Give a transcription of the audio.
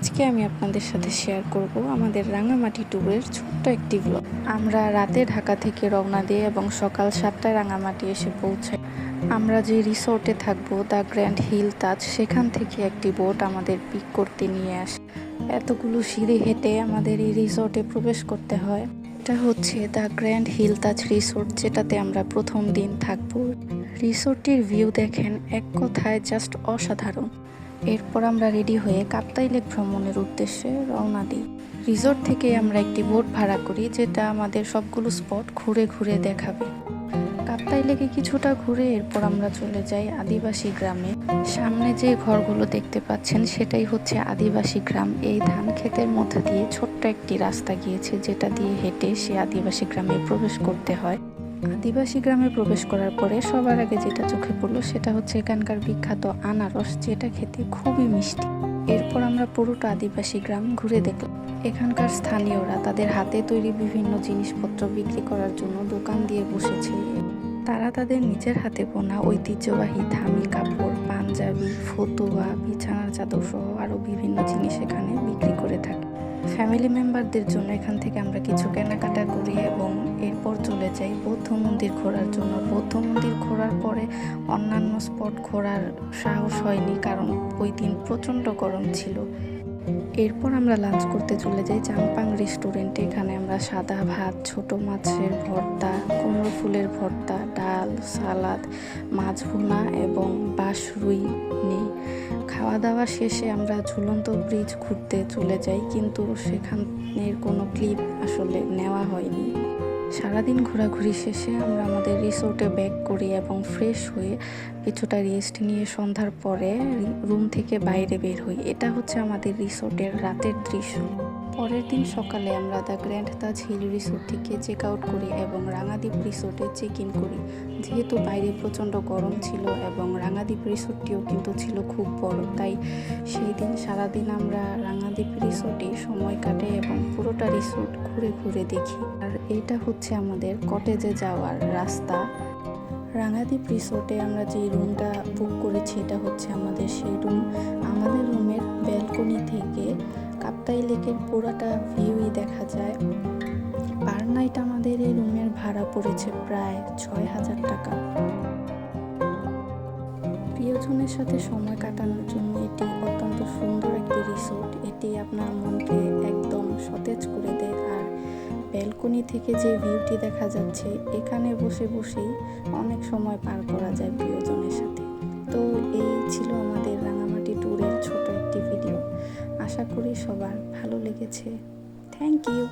আজকে আমি আপনাদের সাথে শেয়ার করব আমাদের রাঙামাটি ট্যুরের ছোট্ট একটি ব্লগ আমরা রাতে ঢাকা থেকে রওনা দিয়ে এবং সকাল সাতটায় রাঙামাটি এসে পৌঁছাই। আমরা যে রিসোর্টে থাকব দ্য গ্র্যান্ড হিল তাজ, সেখান থেকে একটি বোট আমাদের পিক করতে নিয়ে আসে। এতগুলো সিঁড়ি হেঁটে আমাদের এই রিসোর্টে প্রবেশ করতে হয়। এটা হচ্ছে the grand hill Taj resort, যেটাতে আমরা প্রথম দিন থাকব। রিসোর্টটির ভিউ দেখেন এক কথায় জাস্ট অসাধারণ। এরপর আমরা রেডি হয়ে কাপ্তাই লেক ভ্রমণের উদ্দেশ্যে রওনা দিই। রিসোর্ট থেকে আমরা একটি বোট ভাড়া করি, যেটা আমাদের সবগুলো স্পট ঘুরে ঘুরে দেখাবে। কাপ্তাই লেকে কিছুটা ঘুরে এরপর আমরা চলে যাই আদিবাসী গ্রামে। সামনে যে ঘরগুলো দেখতে পাচ্ছেন, সেটাই হচ্ছে আদিবাসী গ্রাম। এই ধান ক্ষেতের মধ্যে দিয়ে ছোট্ট একটি রাস্তা গিয়েছে, যেটা দিয়ে হেঁটে সে আদিবাসী গ্রামে প্রবেশ করতে হয়। আদিবাসী গ্রামে প্রবেশ করার পরে সবার আগে যেটা চোখে পড়ল সেটা হচ্ছে এখানকার বিখ্যাত আনারস, যেটা খেতে খুবই মিষ্টি। এরপর আমরা পুরোটা আদিবাসী গ্রাম ঘুরে দেখলাম। এখানকার স্থানীয়রা তাদের হাতে তৈরি বিভিন্ন জিনিসপত্র বিক্রি করার জন্য দোকান দিয়ে বসেছে। তারা তাদের নিজের হাতে বোনা ঐতিহ্যবাহী ধামি কাপড়, পাঞ্জাবি, ফতুয়া, বিছানার চাদর সহ আরও বিভিন্ন জিনিস এখানে ফ্যামিলি মেম্বারদের জন্য এখান থেকে আমরা কিছু কেনাকাটা করি এবং এরপর চলে যাই বৌদ্ধ মন্দির ঘোরার জন্য। বৌদ্ধ মন্দির ঘোরার পরে অন্যান্য স্পট ঘোরার সাহস হয়নি কারণ ওই দিন প্রচণ্ড গরম ছিল। এরপর আমরা লাঞ্চ করতে চলে যাই চাম্পাং রেস্টুরেন্টে। এখানে আমরা সাদা ভাত, ছোট মাছের ভর্তা, কুমড়ো ফুলের ভর্তা, ডাল, সালাদ, মাছ ভুনা এবং বাঁশ রুই নিই। খাওয়া দাওয়া শেষে আমরা ঝুলন্ত ব্রিজ ঘুরতে চলে যাই, কিন্তু সেখানের কোনো ক্লিপ আসলে নেওয়া হয়নি। সারাদিন ঘোরাঘুরি শেষে আমরা আমাদের রিসোর্টে ব্যাক করি এবং ফ্রেশ হয়ে কিছুটা রেস্ট নিয়ে সন্ধ্যার পরে রুম থেকে বাইরে বের হই। এটা হচ্ছে আমাদের রিসোর্টের রাতের দৃশ্য। পরের দিন সকালে আমরা the grand Taj hill resort থেকে চেক আউট করি এবং রাঙাদ্বীপ রিসোর্টে চেক ইন করি। যেহেতু বাইরে প্রচণ্ড গরম ছিল এবং রাঙাদ্বীপ রিসোর্টটিও কিন্তু ছিল খুব বড়, তাই সেই দিন সারাদিন আমরা রাঙাদ্বীপ রিসোর্টে সময় কাটাই এবং পুরোটা রিসোর্ট ঘুরে ঘুরে দেখি। আর এটা হচ্ছে আমাদের কটেজে যাওয়ার রাস্তা। রাঙাদ্বীপ রিসোর্টে আমরা যে রুমটা বুক করেছি, এটা হচ্ছে আমাদের সেই রুম। আমাদের রুমের ব্যালকনি থেকে কাপ্তাই লেকের পুরাটা ভিউই দেখা যায়। পার নাইট আমাদের এই রুমের ভাড়া পড়েছে প্রায় ছয় হাজার টাকা। প্রিয়জনের সাথে সময় কাটানোর জন্য এটি অত্যন্ত সুন্দর একটি রিসোর্ট। এটি আপনার মনকে একদম সতেজ করে দেয়। ব্যালকনি থেকে যে ভিউটি দেখা যাচ্ছে, এখানে বসে বসেই অনেক সময় পার করা যায় প্রিয়জনের সাথে। তো এই ছিল আমাদের রাঙামাটি ট্যুরের ছোট একটি ভিডিও। আশা করি সবার ভালো লেগেছে। Thank you.